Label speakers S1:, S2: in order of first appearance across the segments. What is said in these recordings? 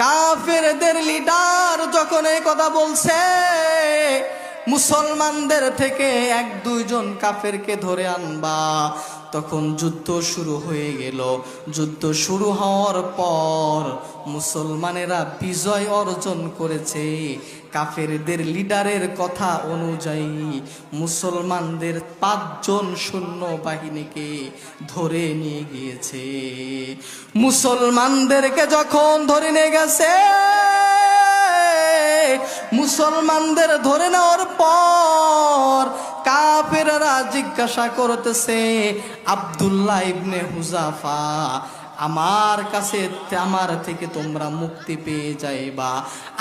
S1: কাফেরদের লিডার যখন এই কথা বলছে, মুসলমানদের থেকে এক দুইজন কাফেরকে ধরে আনবা। তখন যুদ্ধ শুরু হয়ে গেল। যুদ্ধ শুরু হওয়ার পর মুসলমানেরা বিজয় অর্জন করেছে। কাফেরদের লিডারের কথা অনুযায়ী মুসলমানদের পাঁচজন সৈন্য বাহিনীকে ধরে নিয়ে গিয়েছে। মুসলমানদেরকে যখন ধরে নিয়ে গেছে, মুসলমানদের ধরে নেওয়ার পর কাফেররা জিজ্ঞাসা করতেছে, আব্দুল্লাহ ইবনে হুজাফা আমার কাছে আমার থেকে তোমরা মুক্তি পেয়ে যাইবা।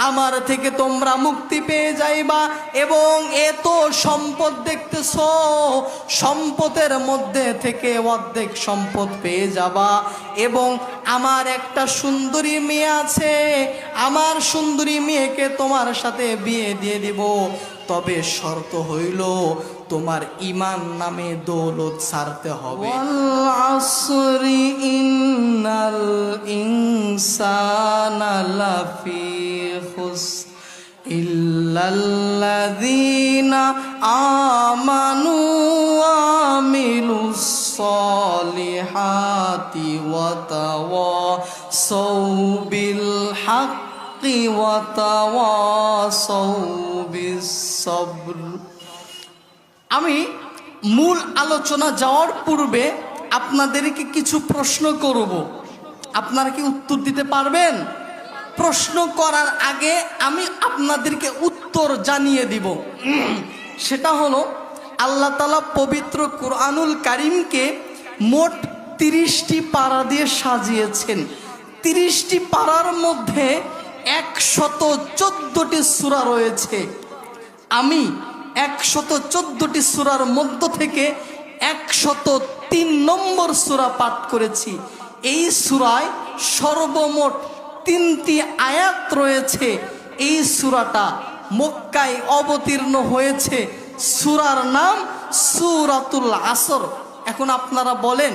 S1: আমার থেকে তোমরা মুক্তি পেয়ে যাইবা এবং এত সম্পদ দেখতেছ, সম্পদের মধ্যে থেকে অর্ধেক সম্পদ পেয়ে যাবা এবং আমার একটা সুন্দরী মেয়ে আছে, আমার সুন্দরী মেয়েকে তোমার সাথে বিয়ে দিয়ে দিব। তবে শর্ত হইল তোমার ইমান নামে দৌলত ছাড়তে হবে। আমানু আমিলুস সলিহাতি ওয়া তাওয়াসাউ বিল হাক্কি আমি মূল আলোচনা যাওয়ার পূর্বে আপনাদেরকে কিছু প্রশ্ন করব। আপনারা কি উত্তর দিতে পারবেন? প্রশ্ন করার আগে আমি আপনাদেরকে উত্তর জানিয়ে দিব। সেটা হলো, আল্লাহ তালা পবিত্র কোরআনুল কারিমকে মোট তিরিশটি পাড়া দিয়ে সাজিয়েছেন। তিরিশটি পাড়ার মধ্যে একশত চোদ্দটি সূরা রয়েছে। আমি একশত চোদ্দটি সুরার মধ্য থেকে একশত তিন নম্বর সুরা পাঠ করেছি। এই সুরায় সর্বমোট তিনটি আয়াত রয়েছে। এই সুরাটা মক্কায় অবতীর্ণ হয়েছে। সুরার নাম সুরাতুল আসর। এখন আপনারা বলেন,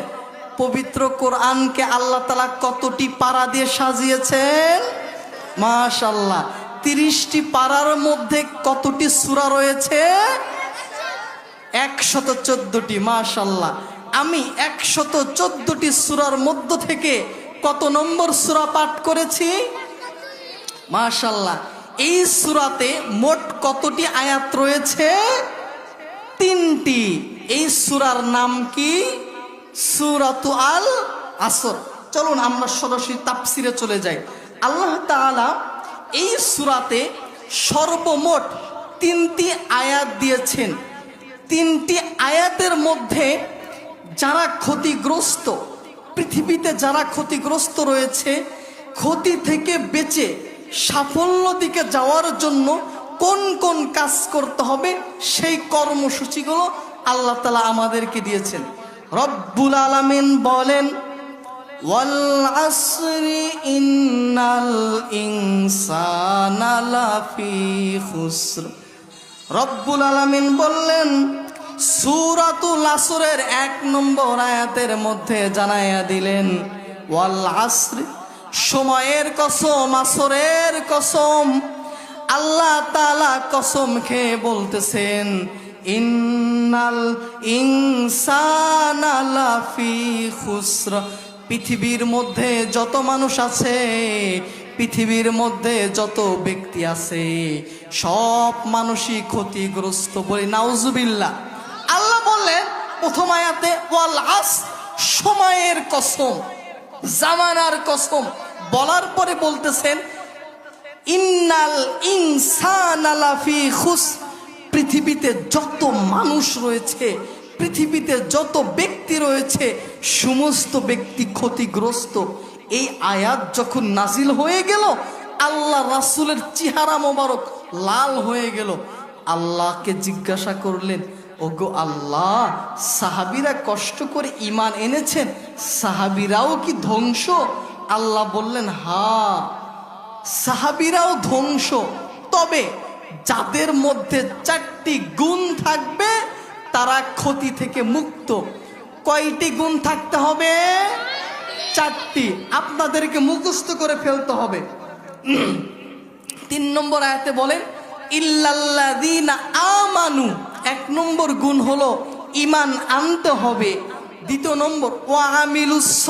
S1: পবিত্র কোরআনকে আল্লাহ তালা কতটি পাড়া দিয়ে সাজিয়েছেন? মাশাল্লাহ তিরিশটি পাড়ার মধ্যে কতটি সূরা রয়েছে? একশত চোদ্দটি মাশাল্লাহ আমি একশত চোদ্দটি সূরার মধ্য থেকে কত নম্বর সূরা পাঠ করেছি? মাশাল্লাহ এই সূরাতে মোট কতটি আয়াত রয়েছে? তিনটি। এই সূরার নাম কি? সূরাতু আল আসর। চলুন আমরা সরাসরি তাফসিরে চলে যাই। আল্লাহ তাআলা এই সুরাতে সর্বমোট তিনটি আয়াত দিয়েছেন। তিনটি আয়াতের মধ্যে যারা ক্ষতিগ্রস্ত, পৃথিবীতে যারা ক্ষতিগ্রস্ত রয়েছে, ক্ষতি থেকে বেঁচে সাফল্য দিকে যাওয়ার জন্য কোন কোন কাজ করতে হবে সেই কর্মসূচিগুলো আল্লাহ তালা আমাদেরকে দিয়েছেন। রব্বুল আলামিন বলেন والعصر إن الإنسان لفي خسر রব্বুল আলামিন বললেন সূরাতুল আসরের এক নম্বর আয়াতের মধ্যে জানাইয়া দিলেন ওয়াল আসর সময়ের কসম আসরের কসম আল্লাহ তাআলা কসম খেয়ে বলতেছেন ইন্নাল ইনসানা লাফি খুসর পৃথিবীর মধ্যে যত মানুষ আছে, পৃথিবীর মধ্যে যত ব্যক্তি আছে, সব মানুষই ক্ষতিগ্রস্ত বলে নাউজুবিল্লাহ। আল্লাহ বললেন, প্রথম আয়াতে, ওয়াল আস, সময়ের কসম, জামানার কসম। বলার পরে বলতেছেন, ইন্নাল ইনসান আলাফি খুস, পৃথিবীতে যত মানুষ রয়েছে পৃথিবীতে যত ব্যক্তি রয়েছে, সমস্ত ব্যক্তি ক্ষতিগ্রস্ত। এই আয়াত যখন নাজিল হয়ে গেল, আল্লাহ রাসুলের চেহারা মোবারক লাল হয়ে গেল। আল্লাহকে জিজ্ঞাসা করলেন, ওগো আল্লাহ, সাহাবিরা কষ্ট করে ইমান এনেছেন, সাহাবিরাও কি ধ্বংস? আল্লাহ বললেন, হা, সাহাবিরাও ধ্বংস। তবে যাদের মধ্যে চারটি গুণ থাকবে তারা ক্ষতি থেকে মুক্ত। কয়টি গুণ থাকতে হবে? চারটি। আপনাদেরকে মুখস্থ করে ফেলতে হবে। তিন নম্বর আয়াতে বলেন, ইল্লাল্লাযীনা আমানু। এক নম্বর গুণ হলো ইমান আনতে হবে। দ্বিতীয় নম্বর, ওয়া আমিলুস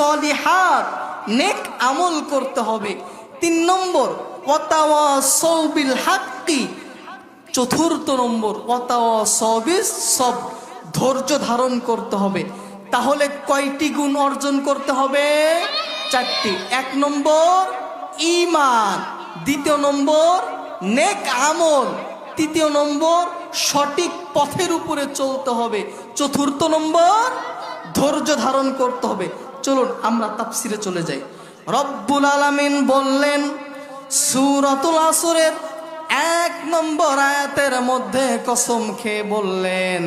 S1: নেক আমল করতে হবে। তিন নম্বর ওয়াতাওয়াসাউ বিল হাক্কি। চতুর্থ নম্বর সব ধৈর্য ধারণ করতে হবে। তাহলে কয়টি গুণ অর্জন করতে হবে? চারটি। এক নম্বর ইমান দ্বিতীয় নম্বর, নেক আমল। তৃতীয় নম্বর, সঠিক পথের উপরে চলতে হবে। চতুর্থ নম্বর, ধৈর্য ধারণ করতে হবে। চলুন, আমরা তাপসিরে চলে যাই। রব্বুল আলামিন বললেন, সুরাতুল আসরের এক নম্বর আয়াতের মধ্যে কসম খেয়ে বললেন,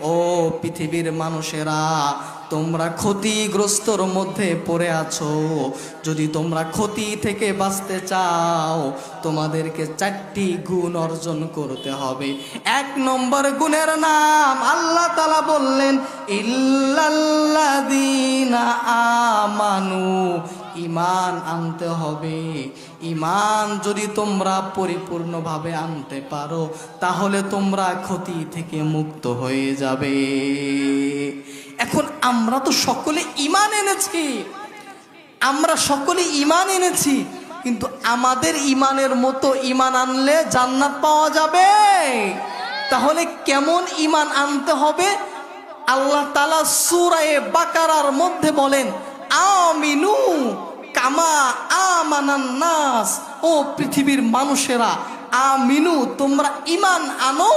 S1: ও পৃথিবীর মানুষেরা, তোমরা ক্ষতিগ্রস্তর মধ্যে পড়ে আছো। যদি তোমরা ক্ষতি থেকে বাঁচতে চাও, তোমাদেরকে চারটি গুণ অর্জন করতে হবে। এক নম্বর গুণের নাম আল্লাহ তালা বললেন, ইল্লাল্লাযীনা আমানু ইমান আনতে হবে। ইমান যদি তোমরা পরিপূর্ণভাবে আনতে পারো, তাহলে তোমরা ক্ষতি থেকে মুক্ত হয়ে যাবে। এখন আমরা তো সকলে ইমান এনেছি। আমরা সকলে ইমান এনেছি, কিন্তু আমাদের ইমানের মতো ইমান আনলে জান্নাত পাওয়া যাবে? তাহলে কেমন ইমান আনতে হবে? আল্লাহ তালা সুরায়ে বাকারার মধ্যে বলেন, আমিনু কামা আমানান নাস। ও পৃথিবীর মানুষেরা, আমিনু, তোমরা ইমান আনো।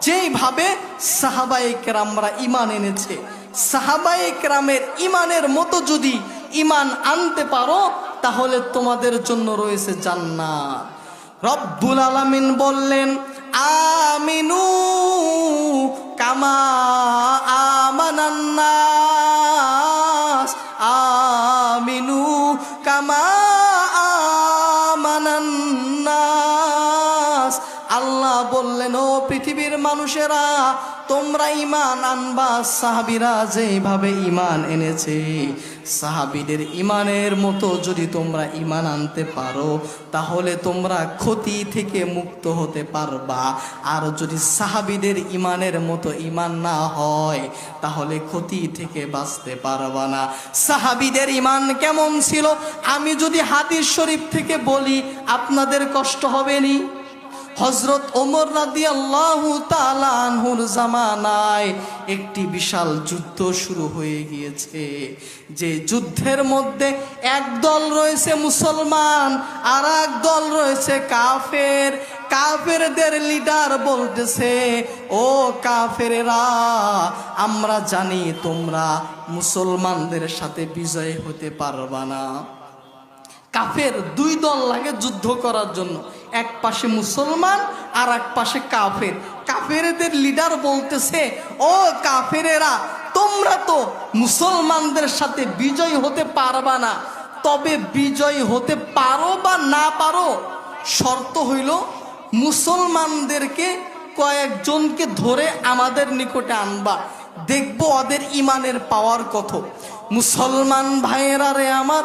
S1: যেইভাবে সাহাবাই কেরামরা ইমান এনেছে। সাহাবাই কেরামের ইমানের মতো যদি ইমান আনতে পারো, তাহলে তোমাদের জন্য রয়েছে জান্নাত। রব্বুল আলামিন বললেন, আমিনু কামা আমানান্নাস মানুষেরা, তোমরা ইমান আনবা। সাহাবিরা যেভাবে ইমান এনেছে, সাহাবিদের ইমানের মতো যদি তোমরা ইমান আনতে পারো, তাহলে তোমরা ক্ষতি থেকে মুক্ত হতে পারবা। আর যদি সাহাবিদের ইমানের মতো ইমান না হয়, তাহলে ক্ষতি থেকে বাঁচতে পারবা না। সাহাবিদের ইমান কেমন ছিল? আমি যদি হাদিস শরীফ থেকে বলি, আপনাদের কষ্ট হবে নি? হজরত ওমর রাদি আল্লাহ জামানায় একটি বিশাল যুদ্ধ শুরু হয়ে গিয়েছে। যে যুদ্ধের মধ্যে এক দল রয়েছে মুসলমান আর এক দল রয়েছে কাফের। কাফেরদের লিডার বলতেছে, ও কাফেরেরা, আমরা জানি তোমরা মুসলমানদের সাথে বিজয় হতে পারবা না। কাফের দুই দল লাগে যুদ্ধ করার জন্য। এক পাশে মুসলমান, আর এক পাশে কাফের। কাফেরদের লিডার বলতেছে, ও কাফেরেরা, তোমরা তো মুসলমানদের সাথে বিজয় হতে পারবা না। তবে বিজয় হতে পারো বা না পারো, শর্ত হইল মুসলমানদেরকে কয়েকজনকে ধরে আমাদের নিকটে আনবা। দেখব ওদের ইমানের পাওয়ার কত। মুসলমান ভাইয়েরা রে আমার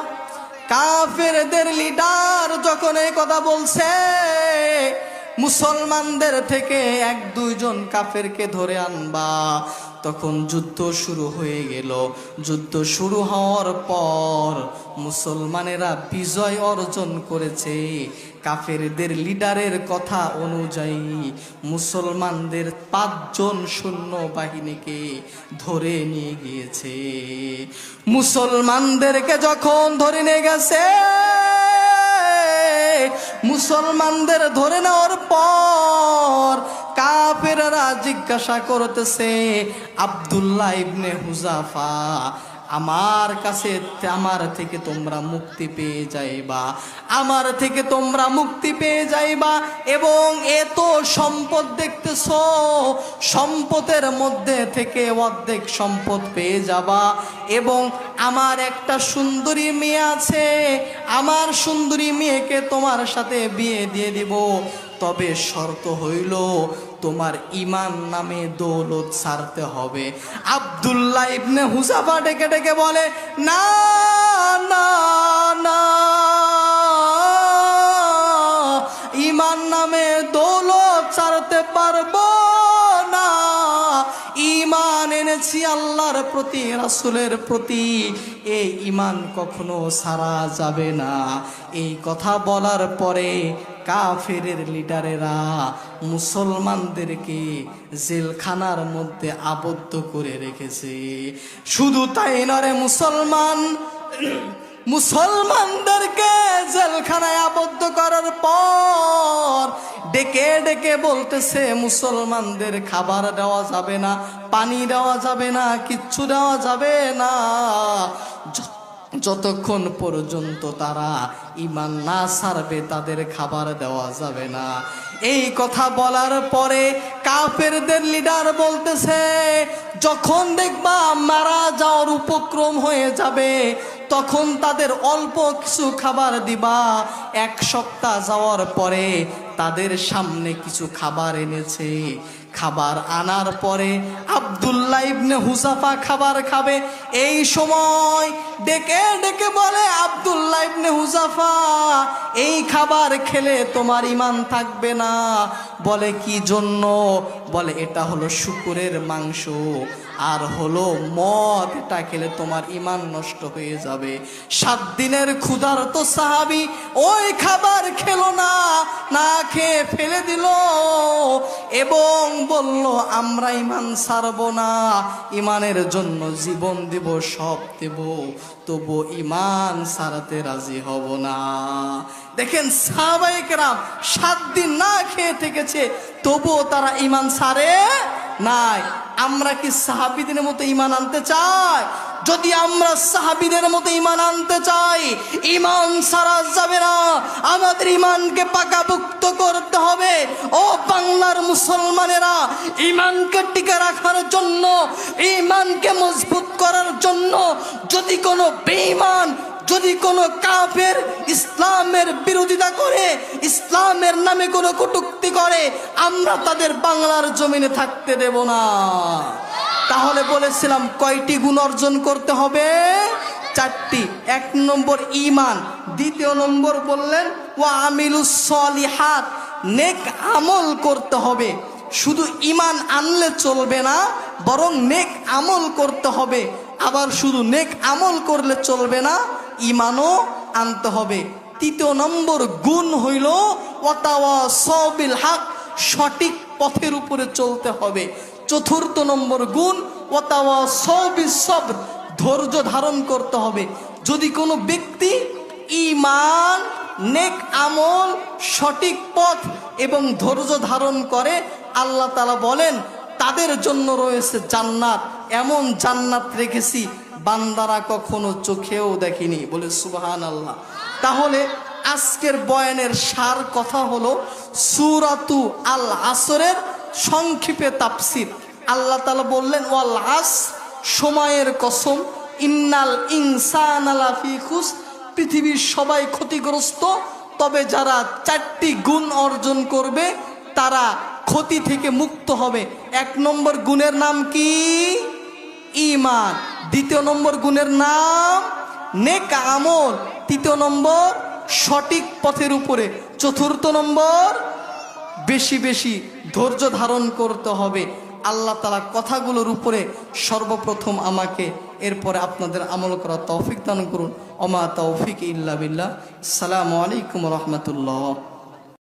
S1: কাফেরদের লিডার যখন এই কথা বলছে মুসলমানদের থেকে এক দুইজন কাফেরকে ধরে আনবা। তখন যুদ্ধ শুরু হয়ে গেল। যুদ্ধ শুরু হওয়ার পর মুসলমানেরা বিজয় অর্জন করেছে। কাফেরদের লিডারের কথা অনুযায়ী মুসলমানদের পাঁচজন সৈন্য বাহিনীকে ধরে নিয়ে গিয়েছে। মুসলমানদেরকে যখন ধরে নিয়ে গেছে মুসলমানদের ধরে নেওয়ার পর কাফেরা জিজ্ঞাসা করতেছে, আব্দুল্লাহ ইবনে হুজাফা আমার কাছে আমার থেকে তোমরা মুক্তি পেয়ে যাইবা, আমার থেকে তোমরা মুক্তি পেয়ে যাইবা এবং এত সম্পদ দেখতেছ, সম্পদের মধ্যে থেকে অর্ধেক সম্পদ পেয়ে যাবা এবং আমার একটা সুন্দরী মেয়ে আছে, আমার সুন্দরী মেয়েকে তোমার সাথে বিয়ে দিয়ে দিব। তবে শর্ত হইল, তোমার ইমান নামে দৌলত ছাড়তে হবে। আবদুল্লাহ ইবনে হুসাফা ডেকে ডেকে বলে, না না না ইমান নামে এনেছি আল্লাহর প্রতি, রাসুলের প্রতি। এই ইমান কখনো সারা যাবে না। এই কথা বলার পরে কাফেরের লিডারেরা মুসলমানদেরকে জেলখানার মধ্যে আবদ্ধ করে রেখেছে। শুধু তাই নরে মুসলমান, মুসলমানদেরকে জেলখানায় আবদ্ধ করার পর ডেকে ডেকে বলতেছে, মুসলমানদের খাবার দেওয়া যাবে না, পানি দেওয়া যাবে না, কিচ্ছু দেওয়া যাবে না। যতক্ষণ পর্যন্ত তারা ইমান না সারবে, তাদের খাবার দেওয়া যাবে না। এই কথা বলার পরে কাফেরদের লিডার বলতেছে, যখন দেখবা মারা যাওয়ার উপক্রম হয়ে যাবে, তখন তাদের অল্প কিছু খাবার দিবা। এক সপ্তাহ যাওয়ার পরে তাদের সামনে কিছু খাবার এনেছে। খাবার আনার পরে আবদুল্লাহ ইবনে হুসাফা খাবার খাবে। এই সময় ডেকে ডেকে বলে, আব্দুল্লাহ ইবনে হুসাফা এই খাবার খেলে তোমার ইমান থাকবে না। বলে, কি জন্য? বলে, এটা হলো শুকুরের মাংস, আর হলো মদ, এটা খেলে তোমার ইমান নষ্ট হয়ে যাবে। সাত দিনের ক্ষুধার তো সাহাবি ওই খাবার খেলো না না খেয়ে ফেলে দিল এবং বলল, আমরা ইমান ছাড়বো না ইমানের জন্য জীবন দেব সব দেব, তবু ইমান সারাতে রাজি হব না। দেখেন সাহাবাইকেরাম সাত দিন না খেয়ে থেকেছে, তবুও তারা ইমান সারে নাই। আমরা কি সাহাবিদের মতো ইমান আনতে চাই? যদি আমরা সাহাবিদের মতো ইমান আনতে চাই ইমান সারা যাবে না। আমাদের ইমানকে পাকাপুক্ত করতে হবে। ও বাংলার মুসলমানেরা ইমানকে টিকে রাখার জন্য ইমানকে মজবুত করার জন্য যদি কোনো বেঈমান যদি কোনো কাফের ইসলামের বিরোধিতা করে, ইসলামের নামে কোনো কটুক্তি করে, আমরা তাদের বাংলার জমিনে থাকতে দেব না। তাহলে বলেছিলাম কয়টি গুণ অর্জন করতে হবে? চারটি। এক নম্বর ইমান দ্বিতীয় নম্বর বললেন ও আমিলুস সলিহাত, নেক আমল করতে হবে। শুধু ইমান আনলে চলবে না, বরং নেক আমল করতে হবে। আবার শুধু নেক আমল করলে চলবে না ইমানও আনতে হবে। তৃতীয় নম্বর গুণ হইল ওয়াতাওয়া সবিল হাক, সঠিক পথের উপরে চলতে হবে। চতুর্থ নম্বর গুণ ওয়াতাওয়া সবিল সবর, ধৈর্য ধারণ করতে হবে। যদি কোনো ব্যক্তি ইমান নেক আমল, সঠিক পথ এবং ধৈর্য ধারণ করে, আল্লাহ তালা বলেন, তাদের জন্য রয়েছে জান্নাত। এমন জান্নাত রেখেছি বান্দারা কখনো চোখেও দেখেনি। বলে সুবাহান আল্লাহ তাহলে আজকের বয়ানের সার কথা হলো সুরাতু আল আসরের সংক্ষেপে তাপসির আল্লাহ তালা বললেন ওয়াল আস সময়ের কসম, ইন্নাল ইনসান আলাফি খুস, পৃথিবীর সবাই ক্ষতিগ্রস্ত, তবে যারা চারটি গুণ অর্জন করবে, তারা ক্ষতি থেকে মুক্ত হবে। এক নম্বর গুণের নাম কি? ইমান। দ্বিতীয় নম্বর গুণের নাম নেক আমল। তৃতীয় নম্বর সঠিক পথের উপরে। চতুর্থ নম্বর বেশি বেশি ধৈর্য ধারণ করতে হবে। আল্লাহ তালা কথাগুলোর উপরে সর্বপ্রথম আমাকে এরপরে আপনাদের আমল করা তৌফিক দান করুন। অমা তৌফিক ইল্লা বিল্লাহ। সালামু আলাইকুম রহমতুল্লাহ।